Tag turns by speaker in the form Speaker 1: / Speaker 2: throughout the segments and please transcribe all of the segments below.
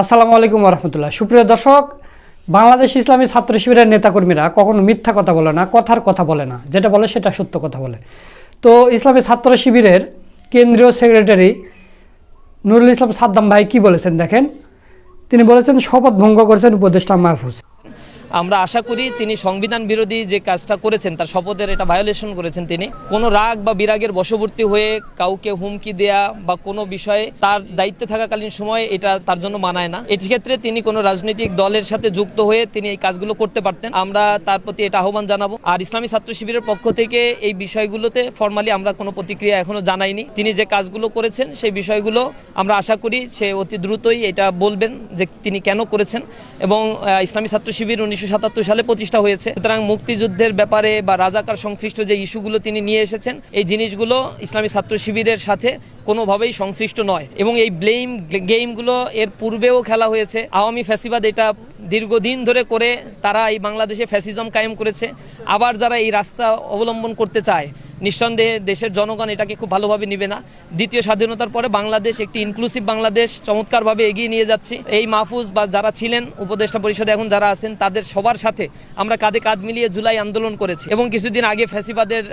Speaker 1: আসসালামু আলাইকুম রহমতুল্লাহ সুপ্রিয় দর্শক, বাংলাদেশ ইসলামী ছাত্র শিবিরের নেতাকর্মীরা কখনো মিথ্যা কথা বলে না, কথার কথা বলে না। যেটা বলে সেটা সত্য কথা বলে। তো ইসলামী ছাত্র শিবিরের কেন্দ্রীয় সেক্রেটারি নুরুল ইসলাম সাদ্দাম ভাই কি বলেছেন দেখেন? তিনি বলেছেন, শপথ ভঙ্গ করেছেন উপদেষ্টা মাহফুজ।
Speaker 2: আমরা আশা করি তিনি সংবিধান বিরোধী যে কাজটা করেছেন, তার শপথের এটা ভায়োলেশন করেছেন তিনি। কোনো রাগ বা বিরাগের বশবর্তী হয়ে কাউকে হুমকি দেয়া বা কোনো বিষয়ে তার দায়িত্বে থাকাকালীন সময় এটা তার জন্য মানায় না। এটি ক্ষেত্রে তিনি কোনো রাজনৈতিক দলের সাথে যুক্ত হয়ে তিনি এই কাজগুলো করতে পারতেন। আমরা তার প্রতি এটা আহ্বান জানাব। আর ইসলামী ছাত্র শিবিরের পক্ষ থেকে এই বিষয়গুলোতে ফর্মালি আমরা কোনো প্রতিক্রিয়া এখনও জানাইনি। তিনি যে কাজগুলো করেছেন, সেই বিষয়গুলো আমরা আশা করি সে অতি দ্রুতই এটা বলবেন যে তিনি কেন করেছেন। এবং ইসলামী ছাত্র শিবির উনিশশো সাতাত্তর সালে প্রতিষ্ঠা হয়েছে। সুতরাং মুক্তিযুদ্ধের ব্যাপারে বা রাজাকার সংশ্লিষ্ট যে ইস্যুগুলো তিনি নিয়ে এসেছেন, এই জিনিসগুলো ইসলামী ছাত্র শিবিরের সাথে কোনোভাবেই সংশ্লিষ্ট নয়। এবং এই ব্লেম গেমগুলো এর পূর্বেও খেলা হয়েছে। আওয়ামী ফ্যাসিবাদ এটা দীর্ঘদিন ধরে করে তারা এই বাংলাদেশে ফ্যাসিজম কায়েম করেছে। আবার যারা এই রাস্তা অবলম্বন করতে চায় নিঃসন্দেহে দেশের জনগণ এটাকে খুব ভালোভাবে নিবে না। দ্বিতীয় স্বাধীনতার পরে বাংলাদেশ একটি ইনক্লুসিভ বাংলাদেশ চমৎকারভাবে এগিয়ে নিয়ে যাচ্ছে। এই মাহফুজ বা যারা ছিলেন উপদেষ্টা পরিষদে, এখন যারা আছেন, তাদের সবার সাথে আমরা কাঁধে কাঁধ মিলিয়ে জুলাই আন্দোলন করেছি। এবং কিছুদিন আগে ফ্যাসিবাদের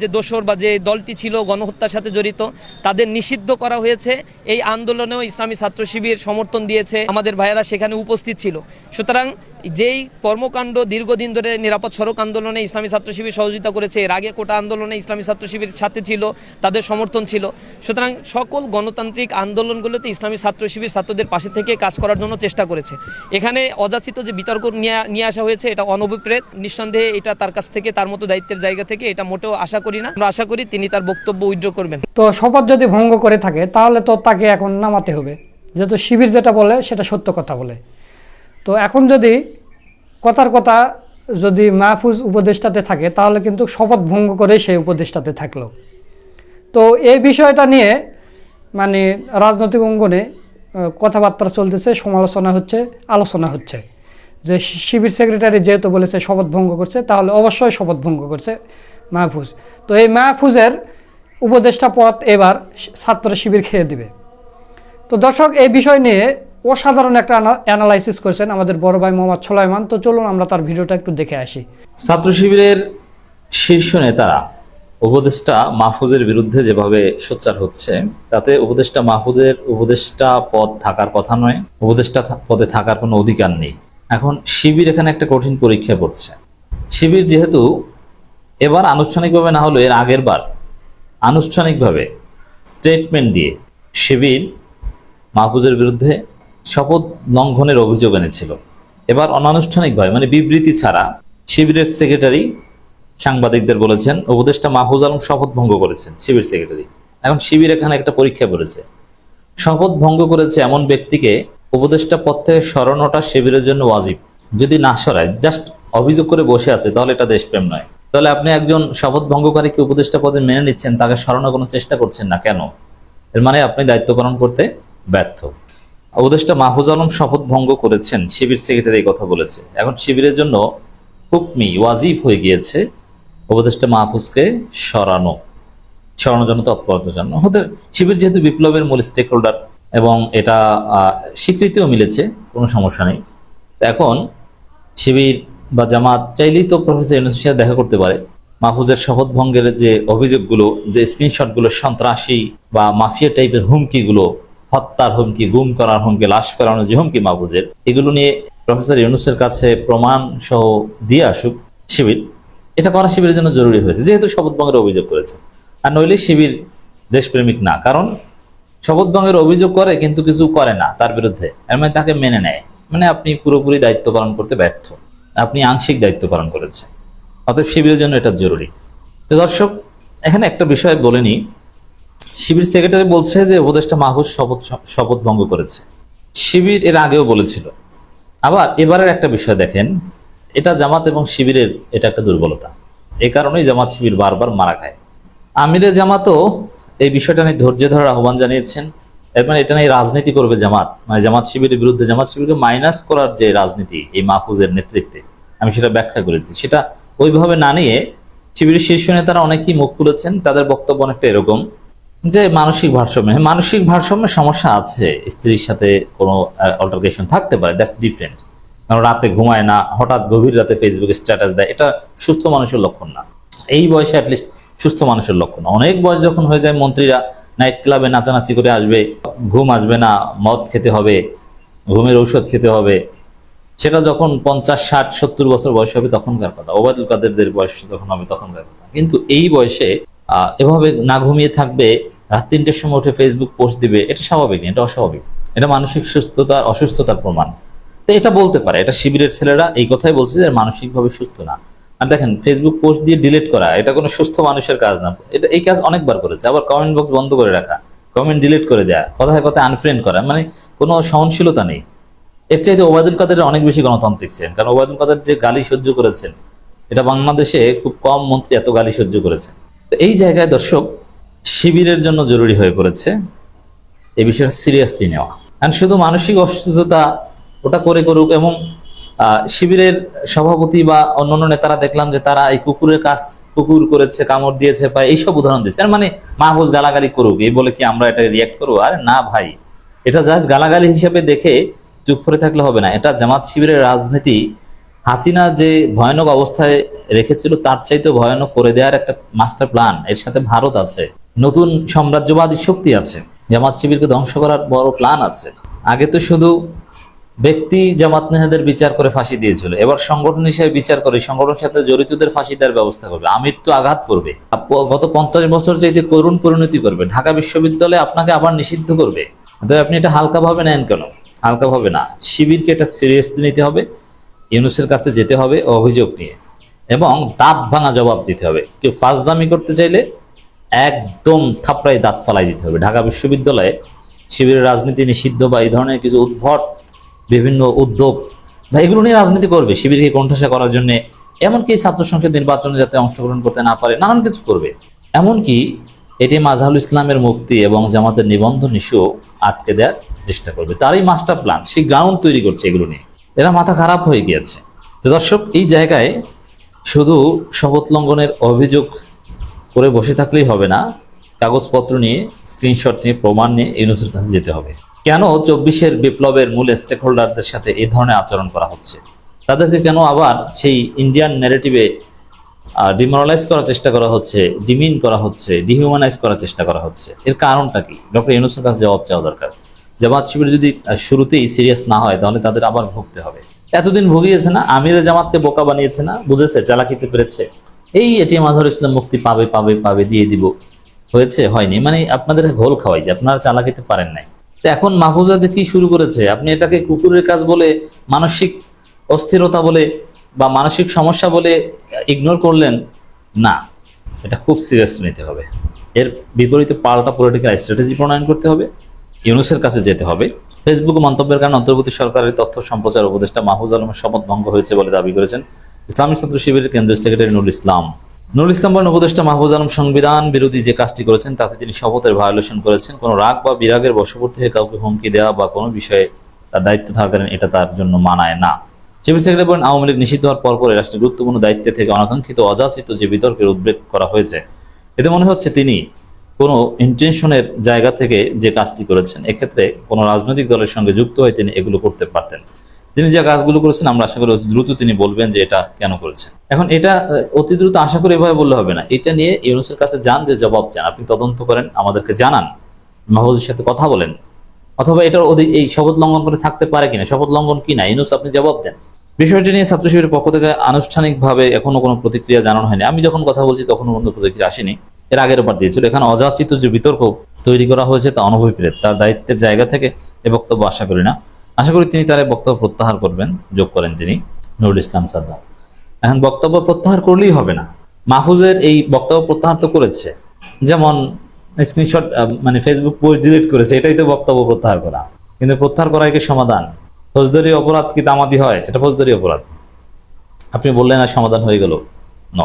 Speaker 2: যে দোসর বা যে দলটি ছিল, গণহত্যার সাথে জড়িত, তাদের নিষিদ্ধ করা হয়েছে। এই আন্দোলনেও ইসলামী ছাত্র শিবির সমর্থন দিয়েছে। আমাদের ভাইয়েরা সেখানে উপস্থিত ছিল। সুতরাং যেই কর্মকাণ্ড দীর্ঘদিন ধরে নিরাপদ সড়ক আন্দোলনে ইসলামী ছাত্র শিবির সহযোগিতা করেছে, এর আগে কোটা আন্দোলনে ইসলামী ছাত্র শিবির সাথে ছিল, তাদের সমর্থন ছিল। সুতরাং সকল গণতান্ত্রিক আন্দোলনগুলোতে ইসলামী ছাত্র শিবির ছাত্রদের পাশে থেকে কাজ করার জন্য চেষ্টা করেছে। এখানে অযাচিত যে বিতর্ক নিয়ে নিয়ে আসা হয়েছে, এটা অনভিপ্রেত। নিঃসন্দেহে এটা তার কাছ থেকে, তার মতো দায়িত্বের জায়গা থেকে এটা মোটেও আশা করি না। আমরা আশা করি তিনি তার বক্তব্য উইথড্র করবেন।
Speaker 1: তো শপথ যদি ভঙ্গ করে থাকে, তাহলে তো তাকে এখন নামাতে হবে। যেহেতু শিবির যেটা বলে, সেটা সত্য কথা বলে। তো এখন যদি কথার কথা যদি মাহফুজ উপদেষ্টাতে থাকে, তাহলে কিন্তু শপথ ভঙ্গ করে সেই উপদেষ্টাতে থাকল। তো এই বিষয়টা নিয়ে মানে রাজনৈতিক অঙ্গনে কথাবার্তা চলতেছে, সমালোচনা হচ্ছে, আলোচনা হচ্ছে। যে শিবির সেক্রেটারি যেহেতু বলেছে শপথ ভঙ্গ করছে, তাহলে অবশ্যই শপথ ভঙ্গ করছে মাহফুজ। তো এই মাহফুজের উপদেষ্টা পদ এবার ছাত্র শিবির খেয়ে দিবে। তো দর্শক, এই বিষয় নিয়ে অসাধারণ একটা অ্যানালাইসিস করেছেন আমাদের বড় ভাই মোহাম্মদ সোলাইমান। তো চলুন আমরা তার ভিডিওটা একটু দেখে আসি।
Speaker 3: ছাত্র শিবিরের শীর্ষ নেতারা, উপদেষ্টা মাহফুজের বিরুদ্ধে যেভাবে সোচ্চার হচ্ছে, তাতে উপদেষ্টা মাহফুজের উপদেষ্টা পদ থাকার কথা নয়, উপদেষ্টা পদে থাকার কোনো অধিকার নেই। এখন শিবির এখানে একটা কঠিন পরীক্ষায় পড়ছে শিবির যেহেতু এবার আনুষ্ঠানিকভাবে না হলেও এর আগের বার আনুষ্ঠানিকভাবে স্টেটমেন্ট দিয়ে শিবির মাহফুজের বিরুদ্ধে শপথ লঙ্ঘনের অভিযোগ এনেছিল। এবার অনানুষ্ঠানিকভাবে মানে বিবৃতি ছাড়া শিবিরের সেক্রেটারি সাংবাদিকদের বলেছেন, উপদেষ্টা মাহফুজ আলম শপথ ভঙ্গ করেছেন, শিবির সেক্রেটারি। এখন শিবির এখানে একটা পরীক্ষা করেছে। শপথ ভঙ্গ করেছে এমন ব্যক্তিকে উপদেষ্টা পদ থেকে সরানোটা শিবিরের জন্য ওয়াজিব। যদি না সরায়, জাস্ট অভিযোগ করে বসে আছে, তাহলে এটা দেশপ্রেম নয়। তাহলে আপনি একজন শপথ ভঙ্গকারীকে উপদেষ্টা পদে মেনে নিচ্ছেন, তাকে সরানোর কোনো চেষ্টা করছেন না কেন? এর মানে আপনি দায়িত্ব পালন করতে ব্যর্থ। উপদেষ্টা মাহফুজ আলম শপথ ভঙ্গ করেছেন, শিবির সেক্রেটারি এই কথা বলেছে। এখন শিবিরের জন্য হুকমি ওয়াজিব হয়ে গিয়েছে উপদেষ্টা মাহফুজকে সরানো। সরানোর জন্য তৎপরতার জন্য হতে শিবির যেহেতু বিপ্লবের মূল স্টেক হোল্ডার এবং এটা স্বীকৃতিও মিলেছে, কোনো সমস্যা নেই। এখন শিবির বা জামাত চাইলেই তো প্রফেসর ইউনুসের দেখা করতে পারে। মাহফুজের শপথ ভঙ্গের যে অভিযোগগুলো, যে স্ক্রিনশটগুলো সন্ত্রাসী বা মাফিয়া টাইপের হুমকিগুলো হত্যার হুমকি, গুম করার হুমকি, লাশ ফেরানোর যে হুমকি মাহফুজের এগুলো নিয়ে প্রফেসর ইউনুসের কাছে প্রমাণ সহ দিয়ে আসুক শিবির। এটা করা শিবিরের জন্য জরুরি হয়েছে, যেহেতু শপথ ভঙ্গের অভিযোগ করেছে। আর নইলে শিবির দেশপ্রেমিক না, কারণ শপথ ভঙ্গের অভিযোগ করে কিন্তু কিছু করে না, তার বিরুদ্ধে। এর মানে তাকে মেনে নেয়। মানে আপনি পুরোপুরি দায়িত্ব পালন করতে ব্যর্থ। আপনি আংশিক দায়িত্ব পালন করেছেন। অতএব শিবিরের জন্য এটা জরুরি। তো দর্শক, এখানে একটা বিষয় বলে নিই। শিবির সেক্রেটারি বলছে যে উপদেষ্টা মাহফুজ শপথ শপথ ভঙ্গ করেছে। শিবির এর আগেও বলেছিল। আবার এবারের একটা বিষয় দেখেন, এটা জামাত এবং শিবিরের এটা একটা দুর্বলতা। এই কারণেই জামাত শিবির বারবার মারা খায়। আমিরে জামাতও এই বিষয়টা নিয়ে ধৈর্য ধরার আহ্বান জানিয়েছেন। এর মানে এটা নিয়ে রাজনীতি করবে জামাত। মানে জামাত শিবিরের বিরুদ্ধে জামাত শিবিরকে মাইনাস করার যে রাজনীতি, এই মাহফুজের নেতৃত্বে, আমি সেটা ব্যাখ্যা করেছি। সেটা ওইভাবে না নিয়ে শিবিরের শীর্ষ নেতারা অনেকেই মুখ খুলেছেন, তাদের বক্তব্য অনেকটা এরকম। যে মানসিক ভারসাম্য হ্যাঁ, মানসিক ভারসাম্যের সমস্যা আছে। স্ত্রীর সাথে কোনো অল্টারকেশন থাকতে পারে দ্যাটস ডিফারেন্ট কারণ রাতে ঘুমায় না হঠাৎ গভীর রাতে ফেসবুকে স্ট্যাটাস দেয় এটা সুস্থ মানুষের লক্ষণ না। এই বয়সে অ্যাটলিস্ট সুস্থ মানুষের লক্ষণ না। অনেক বয়স যখন হয়ে যায় মন্ত্রীরা নাইট ক্লাবে নাচানাচি করে আসবে ঘুম আসবে না মদ খেতে হবে ঘুমের ঔষধ খেতে হবে সেটা যখন পঞ্চাশ ষাট সত্তর বছর বয়স হবে তখনকার কথা। ওবায়দুল কাদেরদের বয়স যখন হবে তখনকার কথা। কিন্তু এই বয়সে এভাবে না ঘুমিয়ে থাকবে রাত তিনটের সময় উঠে ফেসবুক পোস্ট দিবে, এটা স্বাভাবিক এটা অস্বাভাবিক। এটা মানসিক সুস্থতার অসুস্থতার প্রমাণ। তো এটা বলতে পারে, এটা শিবিরের ছেলেরা এই কথাই বলছে যে মানসিকভাবে সুস্থ না। আর দেখেন ফেসবুক পোস্ট দিয়ে ডিলিট করা, এটা কোনো সুস্থ মানুষের কাজ না। এটা, এই কাজ অনেকবার করেছে, আবার কমেন্ট বক্স বন্ধ করে রাখা কমেন্ট ডিলিট করে দেয়া, কথায় কথায় আনফ্রেন্ড করা মানে কোনো সহনশীলতা নেই। এর চাইতে ওবায়দুল কাদের অনেক বেশি গণতান্ত্রিক ছিলেন, কারণ ওবায়দুল কাদের যে গালি সহ্য করেছেন, এটা বাংলাদেশে খুব কম মন্ত্রী এত গালি সহ্য করেছেন। এই জায়গায় দর্শক শিবিরের জন্য জরুরি হয়ে পড়েছে। এই বিষয়টা সিরিয়াসলি নেওয়া। আর শুধু মানসিক অসুস্থতা ওটা করে করুক এবং শিবিরের সভাপতি বা অন্যান্য নেতারা দেখলাম যে তারা এই কুকুরের কাজ, কুকুর করেছে, কামড় দিয়েছে বা এইসব উদাহরণ দিয়েছে। মানে মাহফুজ গালাগালি করুক, এই বলে কি আমরা এটা রিয়াক্ট করব? আরে না ভাই, এটা জাস্ট গালাগালি হিসেবে দেখে চুপ করে থাকলে হবে না। এটা জামাত শিবিরের রাজনীতি, হাসিনা যে ভয়ানক অবস্থায় রেখেছিল তার চাইতে ভয়ানক করে দেওয়ার একটা মাস্টার প্ল্যান এর সাথে ভারত আছে। নতুন সাম্রাজ্যবাদী শক্তি আছে, জামাত শিবিরকে ধ্বংস করার বড় প্ল্যান আছে। আগে তো শুধু ব্যক্তি জামাত নেহাদের বিচার করে ফাঁসি দিয়েছিল, এবার সংগঠন হিসেবে বিচার করে সংগঠনের সাথে জড়িতদের ফাঁসি দেওয়ার ব্যবস্থা করবে। আমির তো আঘাত করবে। গত পঞ্চাশ বছর চাইতে করুণ পরিণতি করবে ঢাকা বিশ্ববিদ্যালয়ে আপনাকে আবার নিষিদ্ধ করবে। তবে আপনি এটা হালকাভাবে নেন কেন? হালকাভাবে না। শিবিরকে এটা সিরিয়াসলি নিতে হবে, ইউনুসের কাছে যেতে হবে অভিযোগ নিয়ে, এবং দাঁত ভাঙা জবাব দিতে হবে। কেউ ফাজদামি করতে চাইলে একদম থাপড়াই দাঁত ফালাই দিতে হবে। ঢাকা বিশ্ববিদ্যালয়ে শিবিরের রাজনীতি নিষিদ্ধ বা এই ধরনের কিছু উদ্ভট বিভিন্ন উদ্যোগ বা এগুলো নিয়ে রাজনীতি করবে। শিবিরকে কণ্ঠাসা করার জন্য এমনকি ছাত্র সংসদ নির্বাচনে যাতে অংশগ্রহণ করতে না পারে, নানান কিছু করবে। এমনকি এটি মাঝহারুল ইসলামের মুক্তি এবং জামাতের নিবন্ধন ইস্যু আটকে দেওয়ার চেষ্টা করবে। তারই মাস্টার প্ল্যান, সেই গ্রাউন্ড তৈরি করছে এগুলো নিয়ে। এরা মাথা খারাপ হয়ে গিয়েছে। তো দর্শক, এই জায়গায় শুধু শপথ লঙ্ঘনের অভিযোগ করে বসে থাকলেই হবে না। কাগজপত্র নিয়ে স্ক্রিনশট নিয়ে, প্রমাণ নিয়ে ইউনুসের কাছে যেতে হবে। কেন চব্বিশের বিপ্লবের মূল স্টেক হোল্ডারদের সাথে এই ধরনের আচরণ করা হচ্ছে? তাদেরকে কেন আবার সেই ইন্ডিয়ান ন্যারেটিভে ডিমোরালাইজ করার চেষ্টা করা হচ্ছে ডিমিন করা হচ্ছে ডিহিউম্যানাইজ করার চেষ্টা করা হচ্ছে? এর কারণটা কি? ডক্টর ইউনুসের কাছে জবাব চাওয়া দরকার। জামাত শিবির যদি শুরুতেই সিরিয়াস না হয়, তাহলে তাদের আবার ভুগতে হবে। এতদিন ভুগিয়েছে না? আমিরে জামাতকে বোকা বানিয়েছে না? বুঝেছে? চালাকিতে পেরেছে? এই এটিএম আজহার ইসলাম মুক্তি পাবে পাবে পাবে, দিয়ে দিব। হয়েছে? হয়নি। মানে আপনাদের ঘোল খাওয়াই যে, আপনারা চালা খেতে পারেন নাই। তো এখন মাহফুজা যে কি শুরু করেছে? আপনি এটাকে কুকুরের কাজ বলে, মানসিক অস্থিরতা বলে বা মানসিক সমস্যা বলে ইগনোর করলেন? না। এটা খুব সিরিয়াস নিতে হবে। এর বিপরীতে পাল্টা পলিটিক্যাল স্ট্র্যাটেজি প্রণয়ন করতে হবে। ইউনুসের কাছে যেতে হবে। ফেসবুক মন্তব্যের কারণে অন্তর্বর্তী সরকারের তথ্য সম্প্রচার উপদেষ্টা মাহফুজ আলমের শপথ ভঙ্গ হয়েছে বলে দাবি করেছেন ইসলামী ছাত্র শিবিরের কেন্দ্রীয় সেক্রেটারি নুরুল ইসলাম। নুরুল ইসলাম বলেন, উপদেষ্টা মাহফুজ আলম সংবিধান বিরোধী যে কাজটি করেছেন, তাতে তিনি শপথের ভায়োলেশন করেছেন। কোনো রাগ বা বিরাগের বশবর্তী হয়ে কাউকে হুমকি দেওয়া বা কোনো বিষয়ে তার দায়িত্ব থাকাকালীন এটা তার জন্য মানায় না। শিবির সেক্রেটারি বলেন, আওয়ামী লীগ নিষিদ্ধ হওয়ার পরপর রাষ্ট্রের গুরুত্বপূর্ণ দায়িত্বে থেকে অনাকাঙ্ক্ষিত অযাচিত যে বিতর্কের উদ্বেগ করা হয়েছে, এতে মনে হচ্ছে তিনি কোনো ইন্টেনশনের জায়গা থেকে যে কাজটি করেছেন, এক্ষেত্রে কোনো রাজনৈতিক দলের সঙ্গে যুক্ত হয়ে তিনি এগুলো করতে পারতেন। তিনি যে কাজগুলো করেছেন, আমরা আশা করি অতি দ্রুত তিনি বলবেন যে এটা কেন করেছেন। এখন এটা অতি দ্রুত আশা করি এভাবে বললে হবে না। এটা নিয়ে ইউনুসের কাছে যান, যে জবাব দেন। আপনি তদন্ত করেন, আমাদেরকে জানান। মাহবুবের সাথে কথা বলেন। অথবা এটার এই শপথ লঙ্ঘন করে থাকতে পারে কিনা, শপথ লঙ্ঘন কিনা ইউনুস আপনি জবাব দেন। বিষয়টি নিয়ে ছাত্র শিবিরের পক্ষ থেকে আনুষ্ঠানিকভাবে এখনও কোনো প্রতিক্রিয়া জানানো হয়নি। আমি যখন কথা বলছি তখনও কোনো প্রতিক্রিয়া আসেনি। এর আগের বার দিয়েছিল। এখানে অযাচিত যে বিতর্ক তৈরি করা হয়েছে তা অনুভবী প্রেত তার দায়িত্বের জায়গা থেকে এ বক্তব্য আশা করি না। আশা করি তিনি তার বক্তব্য প্রত্যাহার করবেন, যোগ করেন তিনি, নুরুল ইসলাম সাদ্দাম। এখন বক্তব্য প্রত্যাহার করলেই হবে না। মাহফুজের এই বক্তব্য প্রত্যাহার তো করেছে। যেমন স্ক্রিনশট মানে ফেসবুক পোস্ট ডিলিট করেছে, এটাই তো বক্তব্য প্রত্যাহার করা। কিন্তু প্রত্যাহার করাই কি সমাধান? ফৌজদারি অপরাধ কি তামাদি হয়? এটা ফৌজদারি অপরাধ। আপনি বললেন আর সমাধান হয়ে গেল। ন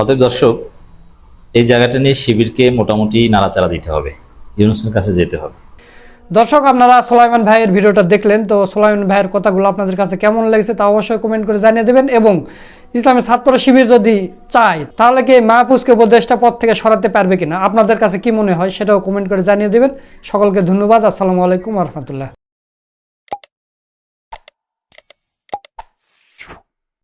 Speaker 3: অতএব দর্শক, এই জায়গাটা নিয়ে শিবিরকে মোটামুটি নাড়াচাড়া দিতে হবে। ইউনুসের কাছে যেতে হবে।
Speaker 1: দর্শক, আপনারা সোলাইমান ভাইয়ের ভিডিওটা দেখলেন, তো সোলাইমান ভাইয়ের কথাগুলো আপনাদের কাছে কেমন লেগেছে তা অবশ্যই কমেন্ট করে জানিয়ে দেবেন এবং ইসলামের ছাত্র শিবির যদি চায়, তাহলে কি মাহফুজকে উপদেশটা পথ থেকে সরাতে পারবে কিনা? আপনাদের কাছে কি মনে হয় সেটাও কমেন্ট করে জানিয়ে দেবেন। সকলকে ধন্যবাদ। আসসালামু আলাইকুম রহমতুল্লাহ।